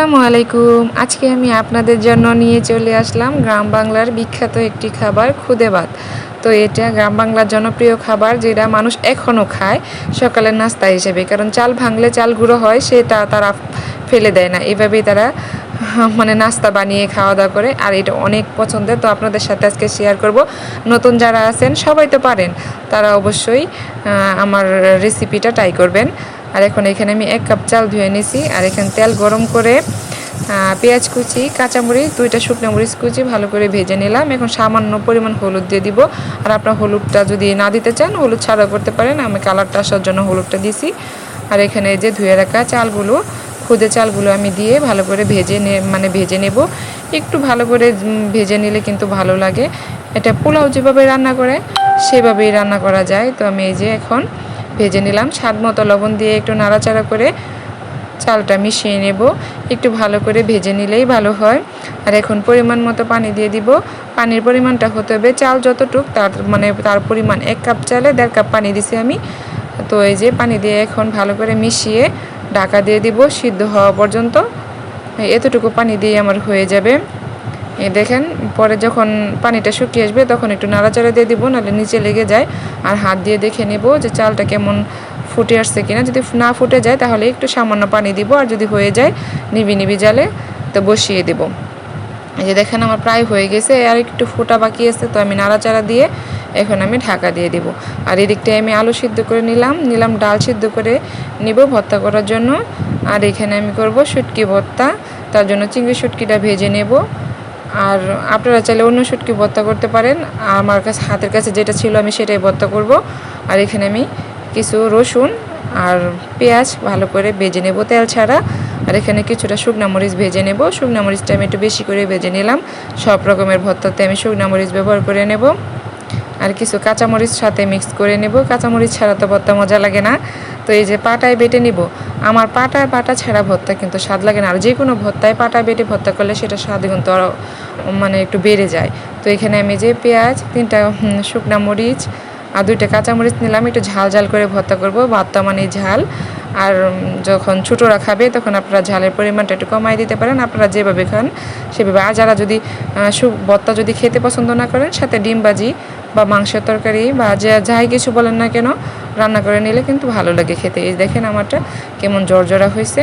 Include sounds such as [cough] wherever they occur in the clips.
আসসালামু আলাইকুম। আজকে আমি আপনাদের জন্য নিয়ে চলে আসলাম গ্রাম বাংলার বিখ্যাত একটি খাবার, খুদে ভাত। তো এটা গ্রাম বাংলার জনপ্রিয় খাবার যেটা মানুষ এখনও খায় সকালের নাস্তা হিসেবে। কারণ চাল ভাঙলে চাল গুঁড়ো হয় সেটা তারা ফেলে দেয় না। এভাবেই তারা মানে নাস্তা বানিয়ে খাওয়া দাওয়া করে। আর এটা অনেক পছন্দের। তো আপনাদের সাথে আজকে শেয়ার করব। নতুন যারা আছেন, সবাই তো পারেন। তারা অবশ্যই আমার রেসিপিটা ট্রাই করবেন। আর এখন এখানে আমি এক কাপ চাল ধুয়ে নিয়েছি আর এখানে তেল গরম করে পেঁয়াজ কুচি, কাঁচামরিচ, দুইটা শুকনো মরিচ কুচি ভালো করে ভেজে নিলাম। এখন সামান্য পরিমাণ হলুদ দিয়ে দিব। আর আপনার হলুদটা যদি না দিতে চান, হলুদ ছাড়াও করতে পারেন। আমি কালারটা আসার জন্য হলুদটা দিছি। আর এখানে যে ধুয়ে রাখা চালগুলো, খুদে চালগুলো আমি দিয়ে ভালো করে ভেজে মানে ভেজে নেব। একটু ভালো করে ভেজে নিলে কিন্তু ভালো লাগে। এটা পোলাও যেভাবে রান্না করে, সেভাবেই রান্না করা যায়। তো আমি এই যে এখন ভেজে নিলাম। স্বাদ মতো লবণ দিয়ে একটু নাড়াচাড়া করে চালটা মিশিয়ে নেব। একটু ভালো করে ভেজে নিলেই ভালো হয়। আর এখন পরিমাণ মতো পানি দিয়ে দিব। পানির পরিমাণটা হতে হবে চাল যতটুক তার মানে তার পরিমাণ এক কাপ চালে দেড় কাপ পানি দিছি আমি। তো এই যে পানি দিয়ে এখন ভালো করে মিশিয়ে ঢাকা দিয়ে দিব সিদ্ধ হওয়া পর্যন্ত। এতটুকু পানি দিয়ে আমার হয়ে যাবে। দেখেন, পরে যখন পানিটা শুকিয়ে আসবে, তখন একটু নাড়াচাড়া দিয়ে দিব, নাহলে নিচে লেগে যায়। আর হাত দিয়ে দেখে নেব যে চালটা কেমন ফুটে আসছে কিনা। যদি না ফুটে যায়, তাহলে একটু সামান্য পানি দিব, আর যদি হয়ে যায়, নিবি নিবি জালে তো বসিয়ে দেব। এই যে দেখেন, আমার প্রায় হয়ে গেছে, আর একটু ফোটা বাকি আছে, তো আমি নাড়াচাড়া দিয়ে এখন আমি ঢাকা দিয়ে দিব। আর এদিকটায় আমি আলু সিদ্ধ করে নিলাম নিলাম ডাল সিদ্ধ করে নিব ভর্তা করার জন্য। আর এখানে আমি করব শুটকি ভর্তা, তার জন্য চিংড়ি শুটকিটা ভেজে নেব। আর আপনারা চাইলে অন্য শুটকি ভর্তা করতে পারেন। আমার কাছে হাতের কাছে যেটা ছিল আমি সেটাই ভর্তা করব। আর এখানে আমি কিছু রসুন আর পেঁয়াজ ভালো করে ভেজে নেব তেল ছাড়া। আর এখানে কিছুটা শুকনা মরিচ ভেজে নেব। শুকনা মরিচটা আমি একটু বেশি করে ভেজে নিলাম। সব রকমের ভর্তাতে আমি শুকনা মরিচ ব্যবহার করে নেব। আর কিছু কাঁচামরিচ সাথে মিক্স করে নেব। কাঁচামরিচ ছাড়া তো ভর্তা মজা লাগে না। তো এই যে পাটায় বেটে নিব। আমার পাটায় পাটা ছেঁড়া ভর্তা কিন্তু স্বাদ লাগে না। আর যে কোনো ভর্তায় পাটা বেটে ভর্তা করলে সেটা স্বাদ কিন্তু মানে একটু বেড়ে যায়। তো এখানে আমি যে পেঁয়াজ, তিনটা শুকনা মরিচ আর দুইটা কাঁচামরিচ নিলাম, একটু ঝাল ঝাল করে ভর্তা করব ভর্তা মানে ঝাল। আর যখন ছোটোরা খাবে, তখন আপনারা ঝালের পরিমাণটা একটু কমাই দিতে পারেন। আপনারা যেভাবে খান, সেভাবে। আর যারা যদি ভর্তা যদি খেতে পছন্দ না করেন, সাথে ডিম ভাজি বা মাংসের তরকারি বা যা যাই কিছু বলেন না কেন, রান্না করে নিলে কিন্তু ভালো লাগে খেতে। এই দেখেন আমারটা কেমন জর্জরা হয়েছে।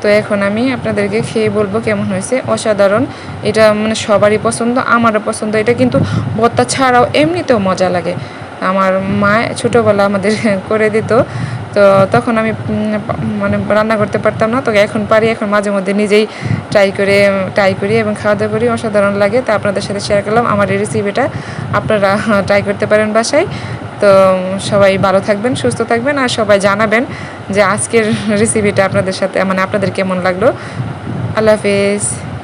তো এখন আমি আপনাদেরকে খেয়ে বলব কেমন হয়েছে। অসাধারণ। এটা মানে সবারই পছন্দ, আমারও পছন্দ। এটা কিন্তু ভর্তা ছাড়াও এমনিতেও মজা লাগে। আমার মা ছোটোবেলা আমাদের [laughs] করে দিত। তো তখন আমি মানে রান্না করতে পারতাম না। তো এখন পারি, এখন মাঝে মধ্যে নিজেই ট্রাই করে ট্রাই করি এবং খাওয়া দাওয়া করি। অসাধারণ লাগে। তা আপনাদের সাথে শেয়ার করলাম। আমার এই রেসিপিটা আপনারা [laughs] ট্রাই করতে পারেন বাসায়। তো সবাই ভালো থাকবেন, সুস্থ থাকবেন আর সবাই জানাবেন যে আজকের [laughs] রেসিপিটা আপনাদের সাথে মানে আপনাদের কেমন লাগল। আল্লাহ হাফেজ।